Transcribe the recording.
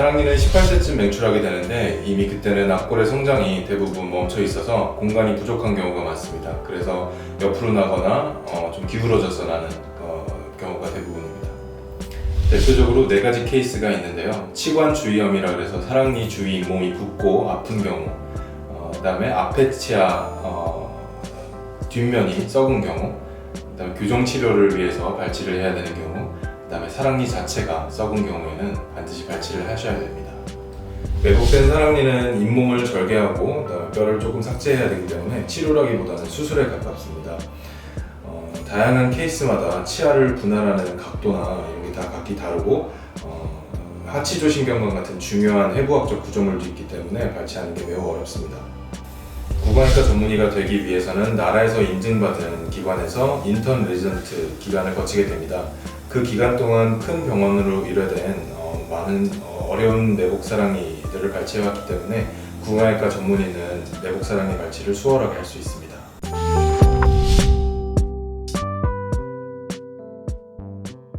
사랑니는 18세쯤 맹출하게 되는데 이미 그때는 앞골의 성장이 대부분 멈춰 있어서 공간이 부족한 경우가 많습니다. 그래서 옆으로 나거나 어, 좀 기울어져서 나는 어, 경우가 대부분입니다. 대표적으로 네 가지 케이스가 있는데요. 치관 주위염이라 그래서 사랑니 주위 몸이 붓고 아픈 경우, 어, 그다음에 앞에 치아 어, 뒷면이 썩은 경우, 그다음에 교정 치료를 위해서 발치를 해야 되는 경우, 사랑니 자체가 썩은 경우에는 반드시 발치를 하셔야 됩니다. 왜곡된 사랑니는 잇몸을 절개하고 뼈를 조금 삭제해야 되기 때문에 치료라기보다는 수술에 가깝습니다. 어, 다양한 케이스마다 치아를 분할하는 각도나 이런 게 다 각기 다르고 어, 하치조 신경관 같은 중요한 해부학적 구조물도 있기 때문에 발치하는 게 매우 어렵습니다. 구강의과 전문의가 되기 위해서는 나라에서 인증받은 기관에서 인턴 레지던트 기간을 거치게 됩니다. 그 기간 동안 큰 병원으로 의뢰된 어, 많은 어, 어려운 내복사랑이들을 발치해왔기 때문에 구강의과 전문의는 내복사랑이 발치를 수월하게 할 수 있습니다.